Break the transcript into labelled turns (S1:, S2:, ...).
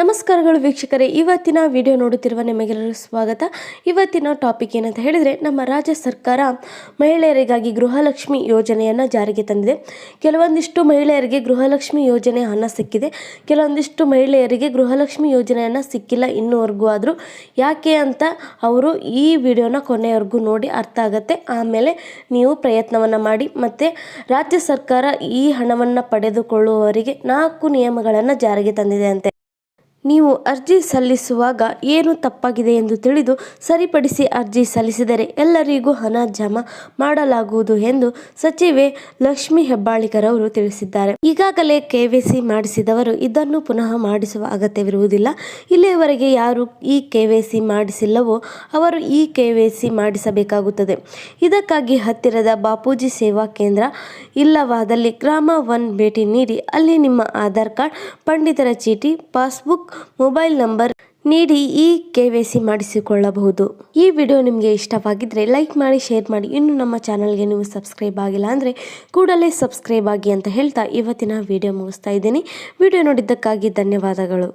S1: ನಮಸ್ಕಾರಗಳು ವೀಕ್ಷಕರೇ. ಇವತ್ತಿನ ವಿಡಿಯೋ ನೋಡುತ್ತಿರುವ ನಿಮಗೆಲ್ಲರೂ ಸ್ವಾಗತ. ಇವತ್ತಿನ ಟಾಪಿಕ್ ಏನಂತ ಹೇಳಿದರೆ, ನಮ್ಮ ರಾಜ್ಯ ಸರ್ಕಾರ ಮಹಿಳೆಯರಿಗಾಗಿ ಗೃಹಲಕ್ಷ್ಮಿ ಯೋಜನೆಯನ್ನು ಜಾರಿಗೆ ತಂದಿದೆ. ಕೆಲವೊಂದಿಷ್ಟು ಮಹಿಳೆಯರಿಗೆ ಗೃಹಲಕ್ಷ್ಮಿ ಯೋಜನೆ ಹಣ ಸಿಕ್ಕಿದೆ. ಕೆಲವೊಂದಿಷ್ಟು ಮಹಿಳೆಯರಿಗೆ ಗೃಹಲಕ್ಷ್ಮಿ ಯೋಜನೆಯನ್ನು ಸಿಕ್ಕಿಲ್ಲ ಇನ್ನೂವರೆಗೂ ಆದರೂ. ಯಾಕೆ ಅಂತ ಅವರು ಈ ವಿಡಿಯೋನ ಕೊನೆಯವರೆಗೂ ನೋಡಿ ಅರ್ಥ ಆಗುತ್ತೆ. ಆಮೇಲೆ ನೀವು ಪ್ರಯತ್ನವನ್ನು ಮಾಡಿ. ಮತ್ತು ರಾಜ್ಯ ಸರ್ಕಾರ ಈ ಹಣವನ್ನು ಪಡೆದುಕೊಳ್ಳುವವರಿಗೆ ನಾಲ್ಕು ನಿಯಮಗಳನ್ನು ಜಾರಿಗೆ ತಂದಿದೆ ಅಂತೆ. ನೀವು ಅರ್ಜಿ ಸಲ್ಲಿಸುವಾಗ ಏನು ತಪ್ಪಾಗಿದೆ ಎಂದು ತಿಳಿದು ಸರಿಪಡಿಸಿ ಅರ್ಜಿ ಸಲ್ಲಿಸಿದರೆ ಎಲ್ಲರಿಗೂ ಹಣ ಜಮಾ ಮಾಡಲಾಗುವುದು ಎಂದು ಸಚಿವೆ ಲಕ್ಷ್ಮಿ ಹೆಬ್ಬಾಳಿಕರವರು ತಿಳಿಸಿದ್ದಾರೆ. ಈಗಾಗಲೇ ಕೆ ವೈ ಸಿ ಮಾಡಿಸಿದವರು ಇದನ್ನು ಪುನಃ ಮಾಡಿಸುವ ಅಗತ್ಯವಿರುವುದಿಲ್ಲ. ಇಲ್ಲಿಯವರೆಗೆ ಯಾರು ಈ ಕೆ ವೈ ಸಿ ಮಾಡಿಸಿಲ್ಲವೋ ಅವರು ಈ ಕೆ ವೈ ಸಿ ಮಾಡಿಸಬೇಕಾಗುತ್ತದೆ. ಇದಕ್ಕಾಗಿ ಹತ್ತಿರದ ಬಾಪೂಜಿ ಸೇವಾ ಕೇಂದ್ರ ಇಲ್ಲವಾದಲ್ಲಿ ಗ್ರಾಮ ಒನ್ ಭೇಟಿ ನೀಡಿ ಅಲ್ಲಿ ನಿಮ್ಮ ಆಧಾರ್ ಕಾರ್ಡ್, ಪಂಡಿತರ ಚೀಟಿ, ಪಾಸ್ಬುಕ್, ಮೊಬೈಲ್ ನಂಬರ್ ನೀಡಿ ಈ ಕೆ ವೈ ಸಿ ಮಾಡಿಸಿಕೊಳ್ಳಬಹುದು. ಈ ವಿಡಿಯೋ ನಿಮಗೆ ಇಷ್ಟವಾಗಿದ್ದರೆ ಲೈಕ್ ಮಾಡಿ, ಶೇರ್ ಮಾಡಿ. ಇನ್ನು ನಮ್ಮ ಚಾನಲ್ಗೆ ನೀವು ಸಬ್ಸ್ಕ್ರೈಬ್ ಆಗಿಲ್ಲ ಅಂದರೆ ಕೂಡಲೇ ಸಬ್ಸ್ಕ್ರೈಬ್ ಆಗಿ ಅಂತ ಹೇಳ್ತಾ ಇವತ್ತಿನ ವಿಡಿಯೋ ಮುಗಿಸ್ತಾ ಇದ್ದೀನಿ. ವಿಡಿಯೋ ನೋಡಿದ್ದಕ್ಕಾಗಿ ಧನ್ಯವಾದಗಳು.